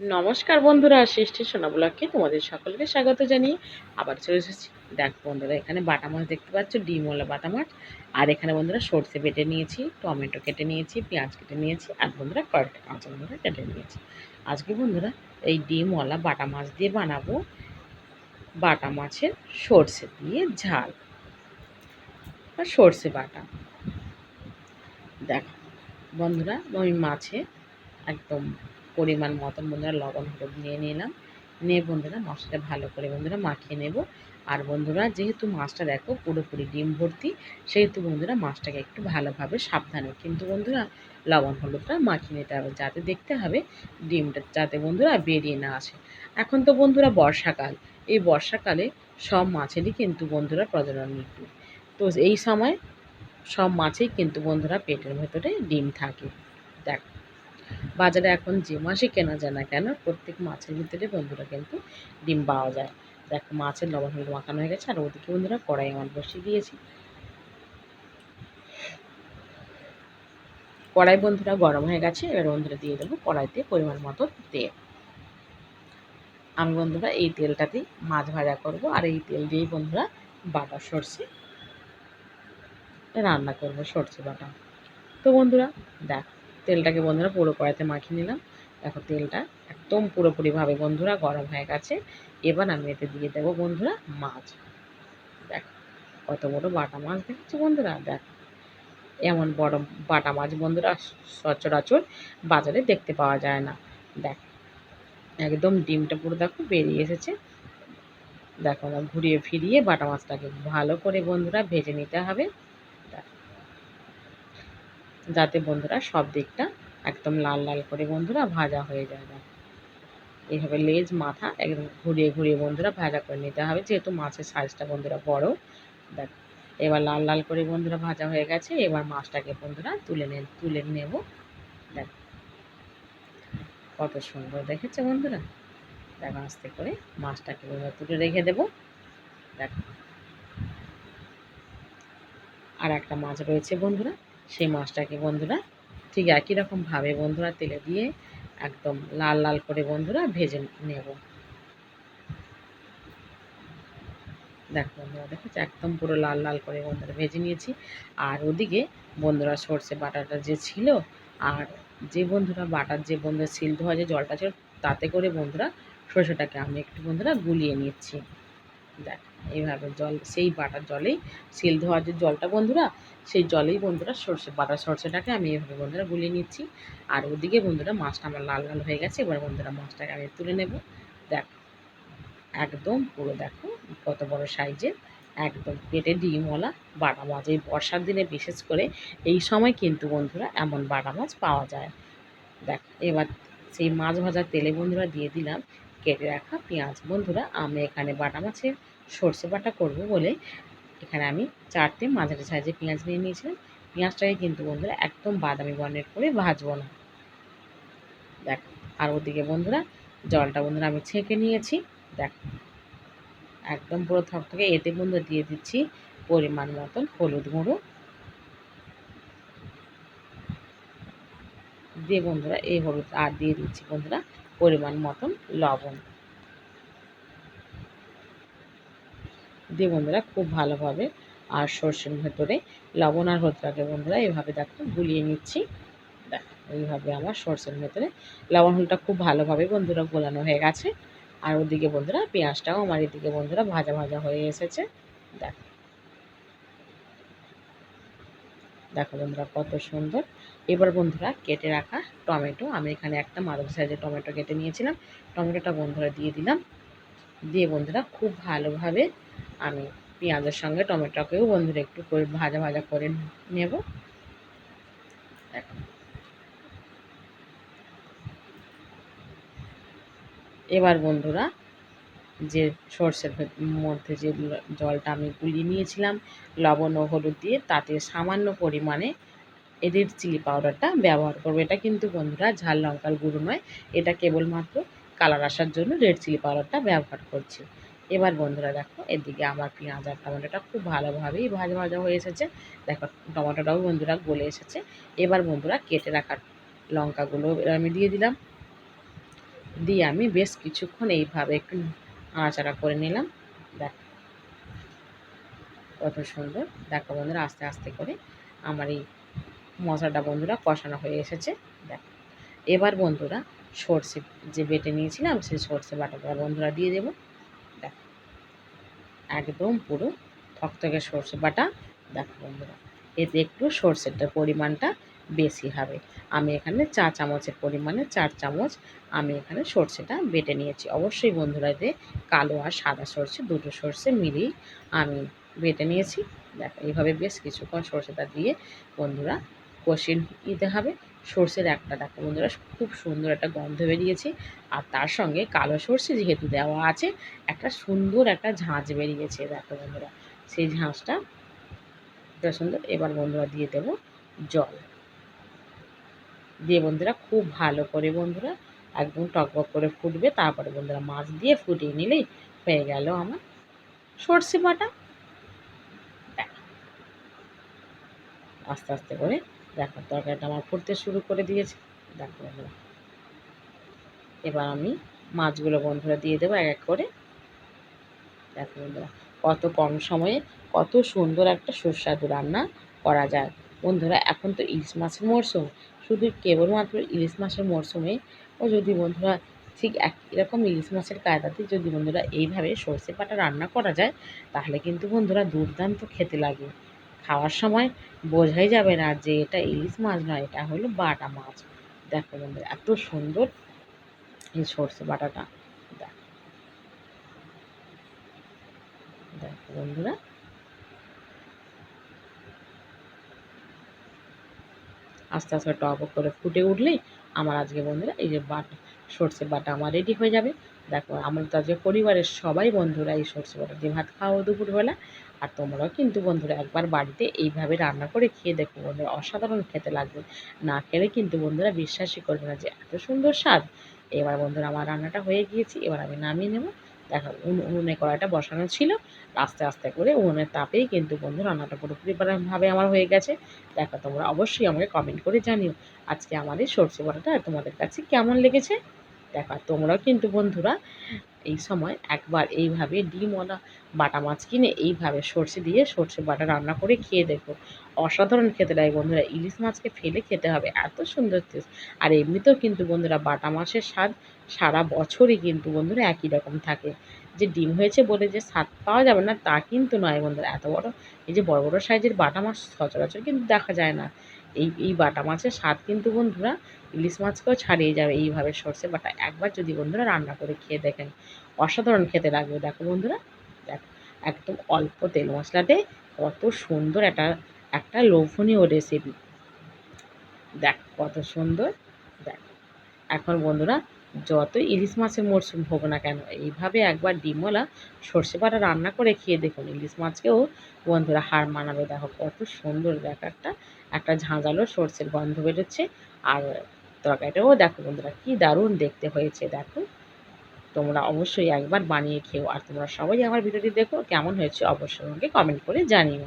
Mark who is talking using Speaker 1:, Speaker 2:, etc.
Speaker 1: নমস্কার বন্ধুরা, সৃষ্টি সোনা ব্লগকে তোমাদের সকলকে স্বাগত জানিয়ে আবার চলে এসেছি। দেখ বন্ধুরা, এখানে বাটা মাছ দেখতে পাচ্ছ ডিমওয়ালা বাটা মাছ। আর এখানে বন্ধুরা সর্ষে বেটে নিয়েছি, টমেটো কেটে নিয়েছি, পেঁয়াজ কেটে নিয়েছি, আর বন্ধুরা কয়েকটা কাঁচা বন্ধুরা কেটে নিয়েছি। আজকে বন্ধুরা এই ডিমওয়ালা বাটা মাছ দিয়ে বানাবো বাটা মাছের সর্ষে দিয়ে ঝাল আর সর্ষে বাটা। দেখো বন্ধুরা ওই মাছে একদম পরিমাণ মতন বন্ধুরা লবণ হলুদ নিয়ে নিলাম। নিয়ে বন্ধুরা মশলাটা ভালো করে বন্ধুরা মাখিয়ে নেব। আর বন্ধুরা যেহেতু মাছটা দেখো পুরোপুরি ডিম ভর্তি, সেহেতু বন্ধুরা মাছটাকে একটু ভালোভাবে সাবধানে কিন্তু বন্ধুরা লবণ হলুদটা মাখিয়ে নিতে হবে যাতে দেখতে হবে ডিমটা যাতে বন্ধুরা বেরিয়ে না আসে। এখন তো বন্ধুরা বর্ষাকাল, এই বর্ষাকালে সব মাছেরই কিন্তু বন্ধুরা প্রজনন ঋতু তো এই সময় সব মাছেই কিন্তু বন্ধুরা পেটের ভেতরে ডিম থাকে। বাজারে এখন যে মাসে কেনা যায় না কেন, প্রত্যেক মাছের ভিতরে বন্ধুরা কিন্তু ডিম পাওয়া যায়। দেখো মাছের লবণ হলুদ মাখানো হয়ে গেছে, আর ওদিকে বন্ধুরা কড়াই আমার বসিয়ে দিয়েছি। কড়াই বন্ধুরা গরম হয়ে গেছে, এবার বন্ধুরা দিয়ে দেবো কড়াইতে পরিমাণ মতো তেল। আমি বন্ধুরা এই তেলটাতেই মাছ ভাজা করব, আর এই তেল দিয়েই বন্ধুরা বাটা সরষে রান্না করব, সর্ষে বাটা। তো বন্ধুরা, দেখ তেলটাকে বন্ধুরা পুরো কড়াইতে মাখিয়ে নিলাম। দেখো তেলটা একদম পুরোপুরিভাবে বন্ধুরা গরম হয়ে গেছে। এবার আমি এতে দিয়ে দেবো বন্ধুরা মাছ। দেখ, কত বড় বাটা মাছ দেখছ বন্ধুরা, দেখ। এমন বড় বাটা মাছ বন্ধুরা সচরাচর বাজারে দেখতে পাওয়া যায় না। দেখ, একদম ডিমটা পুরো দেখো বেরিয়ে এসেছে। দেখো ঘুরিয়ে ফিরিয়ে বাটা মাছটাকে ভালো করে বন্ধুরা ভেজে নিতে হবে। যাতে বন্ধুরা সব দিকটা একদম লাল লাল করে বন্ধুরা ভাজা হয়ে না। এইভাবে লেজ, মাথা একদম ঘুরিয়ে ঘুরিয়ে বন্ধুরা ভাজা করে নিতে হবে। যেহেতু মাছের সাইজটা বন্ধুরা বড়, দেখ, এবার লাল লাল করে বন্ধুরা ভাজা হয়ে গেছে। এবার মাছটাকে বন্ধুরা তুলে নে, তুলে নেব। দেখ, কত সুন্দর দেখেছে বন্ধুরা? দেখ, আস্তে করে মাছটাকে বন্ধুরা তুলে রেখে দেবো। দেখ আর একটা মাছ রয়েছে বন্ধুরা। সেই মাছটাকে বন্ধুরা ঠিক একই রকমভাবে বন্ধুরা তেলে দিয়ে একদম লাল লাল করে বন্ধুরা ভেজে নেব। দেখো বন্ধুরা দেখেছি একদম পুরো লাল লাল করে বন্ধুরা ভেজে নিয়েছি। আর ওদিকে বন্ধুরা সর্ষে বাটাটা যে ছিল, আর যে বন্ধুরা বাটার যে বন্ধুরা সিল ধোয়া যে জলটা ছিল, তাতে করে বন্ধুরা সর্ষেটাকে আমি একটু বন্ধুরা গুলিয়ে নিচ্ছি। দেখ। এইভাবে জল, সেই বাটার জলেই সিল ধোয়ার যে জলটা বন্ধুরা, সেই জলেই বন্ধুরা সর্ষে বাটা সর্ষেটাকে আমি এভাবে বন্ধুরা গুলিয়ে নিচ্ছি। আর ওদিকে বন্ধুরা মাছটা আমার লাল লাল হয়ে গেছে, এবার বন্ধুরা মাছটাকে আমি তুলে নেব। দেখ, একদম পুরো দেখো কত বড় সাইজের, একদম পেটে ডিমওয়ালা বাটা মাছ। এই বর্ষার দিনে বিশেষ করে এই সময় কিন্তু বন্ধুরা এমন বাটা মাছ পাওয়া যায়। দেখ, এবার সেই মাছ ভাজার তেলে বন্ধুরা দিয়ে দিলাম কেটে রাখা পেঁয়াজ। বন্ধুরা, আমি এখানে বাটা মাছের সর্ষে বাটা করব বলে এখানে আমি চারটে মাঝারি সাইজে পেঁয়াজ নিয়ে নিয়েছিলাম। পেঁয়াজটাকে কিন্তু বন্ধুরা একদম বাদামি বর্ণের করে ভাজবো না। দেখ, আর ওদিকে বন্ধুরা, জলটা বন্ধুরা আমি ছেঁকে নিয়েছি। দেখ, একদম পুরো থকথকে এতে বন্ধু দিয়ে দিচ্ছি পরিমাণ মতন হলুদ গুঁড়ো। দিয়ে বন্ধুরা, এই হলুদ আর দিয়ে দিচ্ছি বন্ধুরা পরিমাণ মতন লবণ। দিয়ে বন্ধুরা খুব ভালোভাবে আর সর্ষের ভেতরে লবণ আর হলুদটাকে বন্ধুরা এইভাবে দেখো গুলিয়ে নিচ্ছি। দেখ, এইভাবে আমার সর্ষের ভেতরে লবণ হলুদটা খুব ভালোভাবে বন্ধুরা গোলানো হয়ে গেছে। আর ওদিকে বন্ধুরা পেঁয়াজটাও আমার এদিকে বন্ধুরা ভাজা ভাজা হয়ে এসেছে। দেখ দেখো বন্ধুরা কত সুন্দর। এবার বন্ধুরা কেটে রাখা টমেটো। আমি এখানে একটা মাঝারি সাইজের টমেটো কেটে নিয়েছিলাম। টমেটোটা বন্ধুরা দিয়ে দিলাম। দিয়ে বন্ধুরা খুব ভালোভাবে আমি পেঁয়াজের সঙ্গে টমেটোকেও বন্ধুরা একটু করে ভাজা ভাজা করে নেব। এবার বন্ধুরা যে সর্ষের মধ্যে যে জলটা আমি গুলিয়ে নিয়েছিলাম, লবণ ও হলুদ দিয়ে তাতে সামান্য পরিমাণে এদের চিলি পাউডারটা ব্যবহার করব। এটা কিন্তু বন্ধুরা ঝাল লঙ্কার গুঁড়ো নয়, এটা কেবলমাত্র কালার আসার জন্য রেড চিলি পাউডারটা ব্যবহার করছি। এবার বন্ধুরা দেখো, এদিকে আমার পেঁয়াজ আর টমেটোটা খুব ভালোভাবেই ভাজা ভাজা হয়ে এসেছে। দেখো, টমেটোটাও বন্ধুরা গলে এসেছে। এবার বন্ধুরা কেটে রাখা লঙ্কাগুলো আমি দিয়ে দিলাম। দিয়ে আমি বেশ কিছুক্ষণ এইভাবে একটু নাড়াচাড়া করে নিলাম। দেখ, কত সুন্দর। দেখো বন্ধুরা, আস্তে আস্তে করে আমার এই মশলাটা বন্ধুরা কষানো হয়ে এসেছে। দেখ, এবার বন্ধুরা সর্ষে যে বেটে নিয়েছিলাম, সেই সর্ষে বাটাটা বন্ধুরা দিয়ে দেবো। দেখ, একদম পুরো থকথকে সর্ষে বাটা। দেখো বন্ধুরা, এতে একটু সর্ষেটার পরিমাণটা বেশি হবে। আমি এখানে চা চামচের পরিমাণে, চার চামচ আমি এখানে সর্ষেটা বেটে নিয়েছি। অবশ্যই বন্ধুরা এতে কালো আর সাদা সর্ষে, দুটো সর্ষে মিলিয়ে আমি বেটে নিয়েছি। দেখো, এইভাবে বেশ কিছুক্ষণ সর্ষেটা দিয়ে বন্ধুরা কষিয়ে নিতে হবে। সর্ষের একটা, দেখো বন্ধুরা, খুব সুন্দর একটা গন্ধ বেরিয়েছে। আর তার সঙ্গে কালো সর্ষে যেহেতু দেওয়া আছে, একটা সুন্দর একটা ঝাঁঝ বেরিয়েছে, দেখো বন্ধুরা। সেই ঝাঁঝটা সুন্দর, এবার বন্ধুরা দিয়ে দেব জল। দিয়ে বন্ধুরা খুব ভালো করে বন্ধুরা একদম টকবক করে ফুটবে। তারপরে বন্ধুরা মাছ দিয়ে ফুটিয়ে নিলেই হয়ে গেল আমার সর্ষে বাটা। আস্তে আস্তে করে দেখো, তরকারিটা আমার ফুটতে শুরু করে দিয়েছে। দেখো বন্ধুরা, এবার আমি মাছগুলো বন্ধুরা দিয়ে দেবো এক এক করে। দেখো বন্ধুরা, কত কম সময়ে কত সুন্দর একটা সুস্বাদু রান্না করা যায়। বন্ধুরা, এখন তো ইলিশ মাছের মরশুম শুধু কেবলমাত্র ইলিশ মাছের মরশুমে ও যদি বন্ধুরা ঠিক এক এরকম ইলিশ মাছের কায়দাতে যদি বন্ধুরা এইভাবে সর্ষে পাটা রান্না করা যায়, তাহলে কিন্তু বন্ধুরা দুর্দান্ত খেতে লাগে। খাওয়ার সময় বোঝাই যাবে না যে এটা ইলিশ মাছ নয়, এটা হলো বাটা মাছ। দেখো বন্ধুরা, এত সুন্দর এই সর্ষে বাটাটা। দেখো বন্ধুরা আস্তে আস্তে টপ করে ফুটে উঠলেই আমার আজকে বন্ধুরা এই যে বাটা, সর্ষে বাটা আমার রেডি হয়ে যাবে। দেখো, আমরা তো আজকে পরিবারের সবাই বন্ধুরা এই সর্ষে বাটা দিয়ে ভাত খাওয়া দুপুরবেলা। আর তোমরাও কিন্তু বন্ধুরা একবার বাড়িতে এইভাবে রান্না করে খেয়ে দেখো বন্ধুরা, অসাধারণ খেতে লাগবে। না খেলে কিন্তু বন্ধুরা বিশ্বাসই করবে না যে এত সুন্দর স্বাদ। এবার বন্ধুরা, আমার রান্নাটা হয়ে গিয়েছি, এবার আমি নামিয়ে নেব। দেখো উনুনে কড়াইটা বসানো ছিল। আস্তে আস্তে করে উনুনের তাপেই কিন্তু বন্ধু রান্নাটা পুরোপুরিভাবে আমার হয়ে গেছে। দেখো তোমরা অবশ্যই আমাকে কমেন্ট করে জানিও আজকে আমাদের সর্ষে বড়াটা তোমাদের কাছে কেমন লেগেছে? দেখো তোমরাও কিন্তু বন্ধুরা এই সময় একবার এইভাবে ডিমওয়ালা বাটা মাছ কিনে এইভাবে সর্ষে দিয়ে সর্ষে বাটা রান্না করে খেয়ে দেখো। অসাধারণ খেতে লাগে বন্ধুরা। ইলিশ মাছকে ফেলে খেতে হবে, এত সুন্দর টেস্ট। আর এমনিতেও কিন্তু বন্ধুরা বাটা মাছের স্বাদ সারা বছরই কিন্তু বন্ধুরা একই রকম থাকে। যে ডিম হয়েছে বলে যে স্বাদ পাওয়া যাবে না, তা কিন্তু নয় বন্ধুরা। এত বড়, এই যে বড় বড় সাইজের বাটা মাছ সচরাচর কিন্তু দেখা যায় না। এই এই বাটা মাছের স্বাদ কিন্তু বন্ধুরা ইলিশ মাছকেও ছাড়িয়ে যাবে এইভাবে সর্ষে বাটা। একবার যদি বন্ধুরা রান্না করে খেয়ে দেখেন, অসাধারণ খেতে লাগবে। দেখো বন্ধুরা, দেখ, একদম অল্প তেল মশলাতে কত সুন্দর একটা একটা লোভনীয় রেসিপি দেখ কত সুন্দর, দেখ। এখন বন্ধুরা যত ইলিশ মাছের মরশুম হোক না কেন, এইভাবে একবার ডিমওয়ালা সর্ষে বাটা রান্না করে খেয়ে দেখুন। ইলিশ মাছকেও বন্ধুরা হার মানাবে। দেখো কত সুন্দর দেখ একটা একটা ঝাঁঝালো সর্ষের গন্ধ বেরোচ্ছে। আর তরকারিটাও দেখো বন্ধুরা কী দারুণ দেখতে হয়েছে। দেখো, তোমরা অবশ্যই একবার বানিয়ে খেও। আর তোমরা সবাই আমার ভিডিওটি দেখো, কেমন হয়েছে অবশ্যই আমাকে কমেন্ট করে জানিও।